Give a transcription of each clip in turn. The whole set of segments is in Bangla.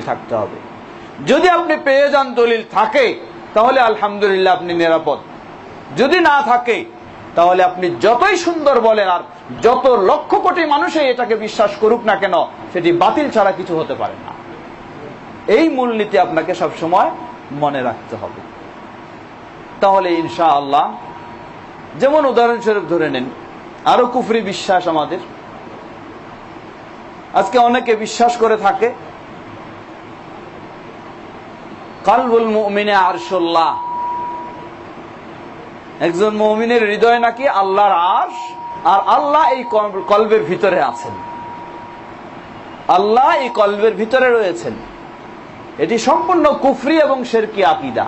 থাকতে হবে। যদি আপনি পেয়ে যান দলিল থাকে, তাহলে আলহামদুলিল্লাহ আপনি নিরাপদ। যদি না থাকে, তাহলে আপনি যতই সুন্দর বলেন আর যত লক্ষ কোটি মানুষে এটাকে বিশ্বাস করুক না কেন, সেটি বাতিল ছাড়া কিছু হতে পারে না। এই মূলনীতি আপনাকে সবসময় মনে রাখতে হবে। তাহলে ইনশা আল্লাহ যেমন উদাহরণস্বরূপ ধরে নেন, আরও কুফরি বিশ্বাস আমাদের। আজকে অনেকে বিশ্বাস করে থাকে কালবুল মুমিনে আরশুল্লাহ। একজন মুমিনের হৃদয় নাকি আল্লাহর আরশ? আর আল্লাহ এই কল- কলবের ভিতরে আছেন। আল্লাহ এই কলবের ভিতরে রয়েছেন। এটি সম্পূর্ণ কুফরি এবং শেরকি আকিদা।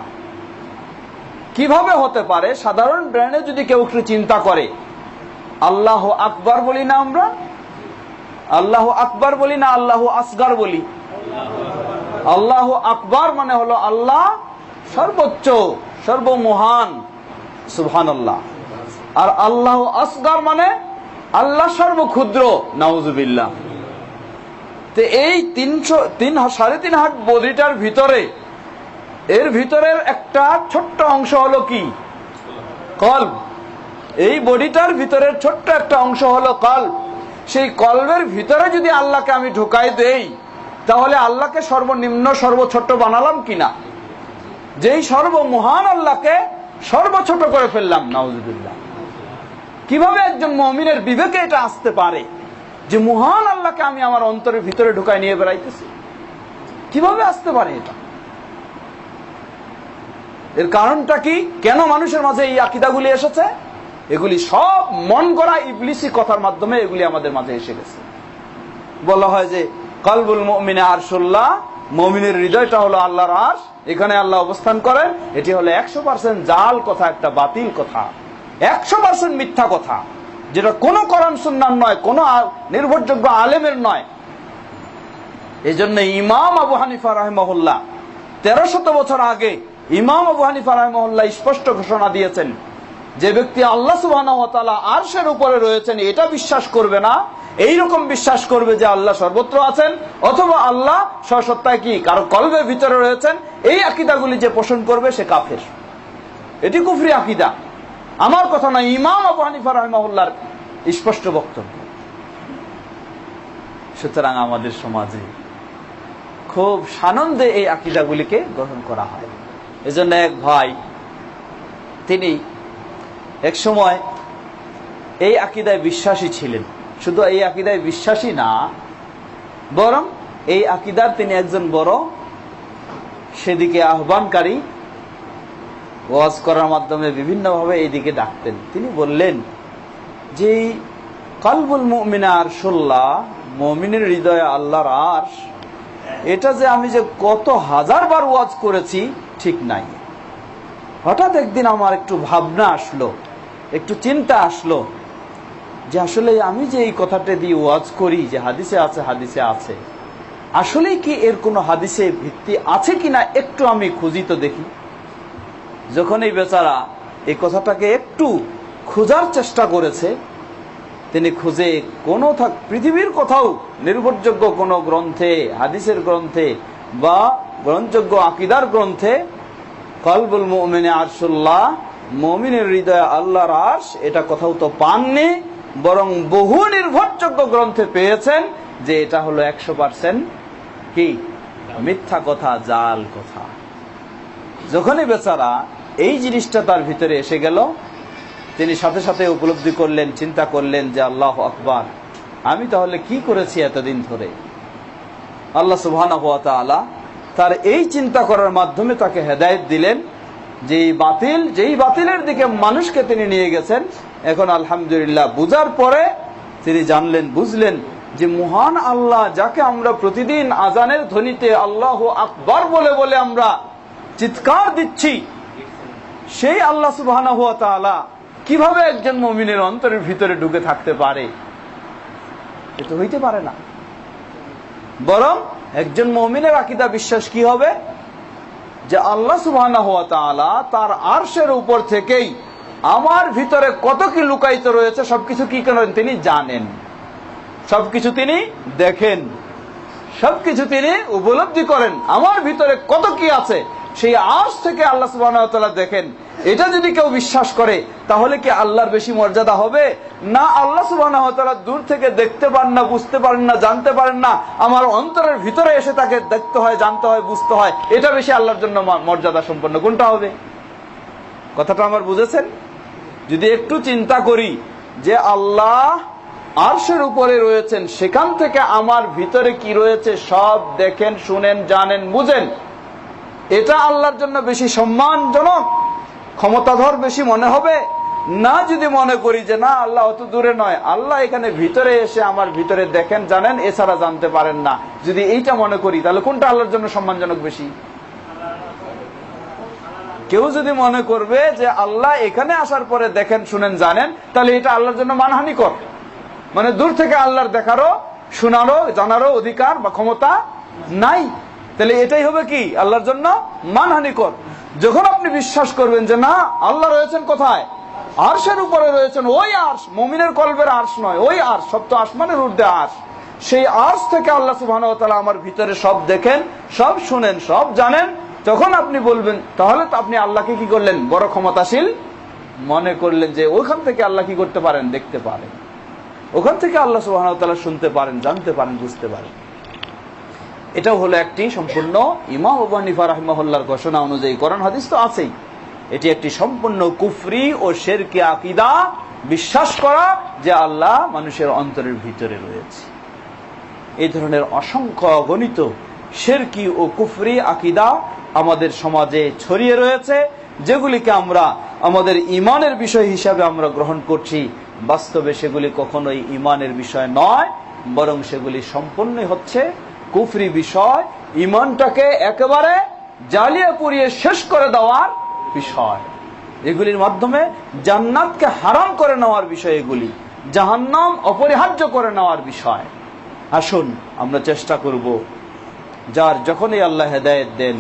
কীভাবে হতে পারে? সাধারণ ব্র্যান্ডে যদি কেউ একটু চিন্তা করে, আল্লাহ আকবার বলি না আমরা? আল্লাহ আকবার বলি না আল্লাহ আসগার বলি? আল্লাহ আকবার মানে হলো আল্লাহ সর্বোচ্চ, সর্বমহান সুবহান আল্লাহ আর আল্লাহ আসগার মানে আল্লাহ সর্বক্ষুদ্র, নাউজুবিল্লাহ। তো এই তিনশো, তিন, সাড়ে তিন হাত বডিটার ভিতরে, এর ভিতরের একটা ছোট্ট অংশ হলো কি? কল্ব। এই বডিটার ভিতরের ছোট্ট একটা অংশ হলো কল্ব। সেই কলবের ভিতরে যদি আল্লাহকে আমি ঢুকাই দেই তাহলে আল্লাহকে সর্বনিম্ন, সর্বছোট্ট বানালাম কিনা? যেই সর্বমহান আল্লাহকে সর্বছোট করে ফেললাম, নাউজুবিল্লাহ। কীভাবে একজন মমিনের বিবেকে এটা আসতে পারে? যে মহান আল্লাহকে আমি আমার অন্তরের ভিতরে ঢুকায় নিয়ে বেড়াইতেছি। কীভাবে আসতে পারে এটা? এর কারণটা কি? কেন মানুষের মাঝে এই আকিদাগুলি এসেছে? এগুলি সব মন করা ইবলিসি কথার মাধ্যমে এগুলি আমাদের মাঝে এসে গেছে। বলা হয় যে কলবুল মমিনে আরশুল্লাহ, মমিনের হৃদয়টা হলো আল্লাহর আশ এখানে আল্লাহ অবস্থান করেন, এটি হলো একশো পার্সেন্ট জাল কথা, একটা বাতিল কথা। একশো পার্সেন্ট মিথ্যা কথা, যেটা কোনো করণ সুন্নার নয়, কোনো নির্ভরযোগ্য আলেমের নয়। এই জন্য ইমাম আবু হানিফা রহমহল্লা তেরো শত বছর আগে ইমাম আবু হানিফা রহমহল্লা স্পষ্ট ঘোষণা দিয়েছেন, যে ব্যক্তি আল্লাহ সুবাহ আরশের উপরে রয়েছেন, এটা বিশ্বাস করবে না এই রকম বিশ্বাস করবে যে আল্লাহ সর্বত্র আছেন, অথবা আল্লাহ সসত্তায় কি কারও কলবের ভিতরে রয়েছেন, এই আকিদাগুলি যে পোষণ করবে সে কাফের। এটি কুফরি আকিদা। আমার কথা না ইমাম আবু হানিফা রহমহল্লার স্পষ্ট বক্তব্য। সুতরাং আমাদের সমাজে খুব সানন্দে এই আকিদাগুলিকে গ্রহণ করা হয়। এজন্য এক ভাই, তিনি এক সময় এই আকিদায় বিশ্বাসী ছিলেন। শুধু এই আকিদায় বিশ্বাসী না, বরং এই আকিদার তিনি একজন বড় সেদিকে আহ্বানকারী। ওয়াজ করার মাধ্যমে বিভিন্নভাবে এইদিকে ডাকতেন। তিনি বললেন যে কলবুল মুমিনা আরশুল্লাহ মমিনের হৃদয়ে আল্লাহর আরশ, এটা যে আমি যে কত হাজার বার ওয়াজ করেছি, ঠিক নাই। হঠাৎ একদিন আমার একটু ভাবনা আসলো, একটু চিন্তা আসলো যে আসলে আমি যে এই কথাটা দিয়ে ওয়াজ করি, যে হাদিসে আছে হাদিসে আছে। আসলেই কি এর কোনো হাদিসে ভিত্তি আছে কিনা একটু আমি খুঁজি তো দেখি। যখন এই বেচারা এই কথাটাকে একটু খোঁজার চেষ্টা করেছে, তিনি খুঁজে কোনো থাক- পৃথিবীর কোথাও নির্ভরযোগ্য কোনো গ্রন্থে, হাদিসের গ্রন্থে বা গ্রহণযোগ্য আকিদার গ্রন্থে কলবুল মোমিনে আরশুল্লাহ, মমিনের হৃদয় আল্লাহর আর্শ, এটা কোথাও তো পাননি। বরং বহু নির্ভরযোগ্য গ্রন্থে পেয়েছেন যে এটা হলো একশো পার্সেন্ট কি? মিথ্যা কথা, জাল কথা। যখনই বেচারা এই জিনিসটা তার ভিতরে এসে গেল, তিনি সাথে সাথে উপলব্ধি করলেন, চিন্তা করলেন যে আল্লাহ আকবার, আমি তাহলে কি করেছি এতদিন ধরে? আল্লাহ সুবহান তার এই চিন্তা করার মাধ্যমে তাকে হেদায়েত দিলেন যে এই বাতিল, যেই বাতিলের দিকে মানুষকে তিনি নিয়ে গেছেন এখন আলহামদুলিল্লাহ বুঝার পরে তিনি জানলেন, বুঝলেন যে মহান আল্লাহ যাকে আমরা প্রতিদিন আজানের ধ্বনিতে আল্লাহ আকবর বলে বলে আমরা চিৎকার দিচ্ছি, সেই আল্লাহ সুবাহ কীভাবে একজন মমিনের অন্তরের ভিতরে ঢুকে থাকতে পারে? এটা হইতে পারে না। বরং একজন মমিনের আকিদা বিশ্বাস কি হবে? যে আল্লাহ সুবাহ তার আরশের উপর থেকেই আমার ভিতরে কত কি লুকায়িত রয়েছে, সবকিছু কি করেন তিনি জানেন? সবকিছু তিনি দেখেন। সবকিছু তিনি উপলব্ধি করেন। আমার ভিতরে কত কি আছে, সেই আজ থেকে আল্লাহ সুবাহ দেখেন। এটা যদি কেউ বিশ্বাস করে, তাহলে কি আল্লাহর বেশি মর্যাদা হবে? না, আল্লাহ সুবাহ দূর থেকে দেখতে পারেন না, বুঝতে পারেন না, জানতে পারেন না। আমার অন্তরের ভিতরে এসে তাকে দেখতে হয়, জানতে হয়, বুঝতে হয়। এটা বেশি আল্লাহর জন্য মর্যাদা সম্পন্ন। কোনটা হবে? কথাটা আমার বুঝেছেন? যদি একটু চিন্তা করি যে আল্লাহ আরশের উপরে রয়েছেন, সেখান থেকে আমার ভিতরে কি রয়েছে সব দেখেন, শুনেন, জানেন, বুঝেন। এটা আল্লাহর জন্য বেশি সম্মানজনক, ক্ষমতাধর বেশি মনে হবে। না যদি মনে করি যে না, আল্লাহ অত দূরে নয়, আল্লাহ এখানে ভিতরে এসে আমার ভিতরে দেখেন, জানেন, এছাড়া জানতে পারেন না। যদি এইটা মনে করি, তাহলে কোনটা আল্লাহর জন্য সম্মানজনক বেশি? কেউ যদি মনে করবে যে আল্লাহ এখানে আসার পরে দেখেন, শুনেন, জানেন, তাহলে এটা আল্লাহর জন্য মানহানিকর। মানে দূর থেকে আল্লাহর দেখারও, শোনারও, জানারও অধিকার বা ক্ষমতা নাই। তাহলে এটাই হবে কি? আল্লাহর জন্য মানহানিকর। যখন আপনি বিশ্বাস করবেন যে না, আল্লাহ রয়েছেন কোথায়? আরশের উপরে রয়েছেন। ওই আর্শ, মমিনের কল্পের আর্শ নয়, ওই আর্শ সব তো আসমানের ঊর্ধ্বে আর্শ। সেই আর্শ থেকে আল্লাহ সুবাহ আমার ভিতরে সব দেখেন, সব শুনেন, সব জানেন। তখন আপনি বলবেন, তাহলে তো আপনি আল্লাহকে কি করলেন? বড় ক্ষমতাশীল মনে করলেন যে ওখান থেকে আল্লাহ কি করতে পারেন? দেখতে পারেন। ওখান থেকে আল্লাহ সুবাহ শুনতে পারেন, জানতে পারেন, বুঝতে পারেন। এটাও হলো একটি সম্পূর্ণ ইমাম আবু হানিফা ঘোষণা অনুযায়ী। কোরআন, হাদিস তো আছেই। এটি একটি সম্পূর্ণ কুফরি ও শেরকি আকিদা বিশ্বাস করা যে আল্লাহ মানুষের অন্তরের ভিতরে রয়েছে। এই ধরনের অসংখ্য গণিত শেরকি ও কুফরি আকিদা আমাদের সমাজে ছড়িয়ে রয়েছে, যেগুলিকে আমরা আমাদের ইমানের বিষয় হিসাবে আমরা গ্রহণ করছি। বাস্তবে সেগুলি কখনোই ইমানের বিষয় নয়, বরং সেগুলি সম্পূর্ণ হচ্ছে কুফরি বিষয়। ইমানটাকে একেবারে জ্বালিয়ে পুড়িয়ে শেষ করে দেওয়ার বিষয়। এগুলির মাধ্যমে জান্নাতকে হারাম করে নেওয়ার বিষয় এগুলি, জাহান্নাম অপরিহার্য করে নেওয়ার বিষয়। আসুন, আমরা চেষ্টা করব যার যখনই আল্লাহ হেদায়েত দেন,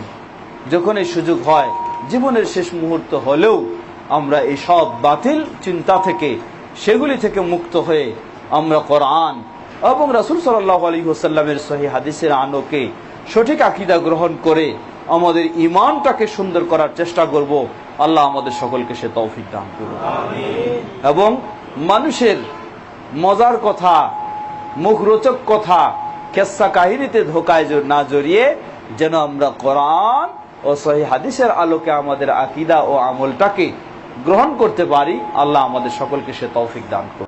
যখনই সুযোগ হয়, জীবনের শেষ মুহূর্ত হলেও আমরা এই সব বাতিল চিন্তা থেকে, সেগুলি থেকে মুক্ত হয়ে আমরা কোরআন এবং রাসুল সাল্লাহ আলী হোসাল্লামের সহি হাদিসের আলোকে সঠিক আকিদা গ্রহণ করে আমাদের ইমানটাকে সুন্দর করার চেষ্টা করব। আল্লাহ আমাদের সকলকে সে তৌফিক দান করুন এবং মানুষের মজার কথা, মুখরোচক কথা কেসা কাহিনীতে ধোকায় না জড়িয়ে যেন আমরা কোরআন ও সহি হাদিসের আলোকে আমাদের আকিদা ও আমলটাকে গ্রহণ করতে পারি, আল্লাহ আমাদের সকলকে সে তৌফিক দান করুন